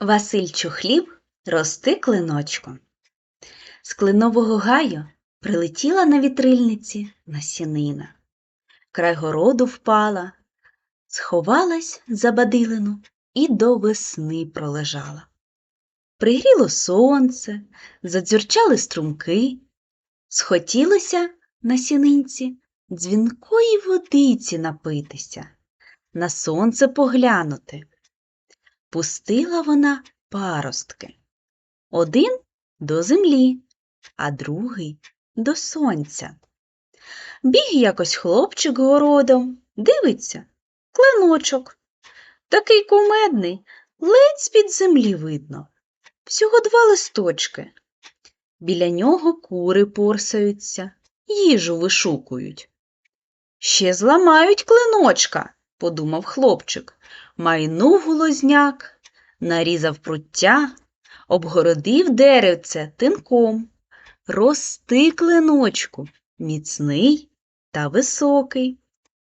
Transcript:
Василь Чухлів рости клиночком. З кленового гаю прилетіла на вітрильниці насінина. Край городу впала, сховалась за бадилину і до весни пролежала. Пригріло сонце, задзюрчали струмки, схотілося на сінинці дзвінкої водиці напитися, на сонце поглянути. Пустила вона паростки. Один до землі, а другий до сонця. Біг якось хлопчик городом, дивиться, клиночок. Такий кумедний, ледь з-під землі видно. Всього два листочки. Біля нього кури порсаються, їжу вишукують. Ще зламають клиночка, подумав хлопчик. Майнув голозняк, нарізав пруття, обгородив деревце тинком. Рости клиночку, міцний та високий.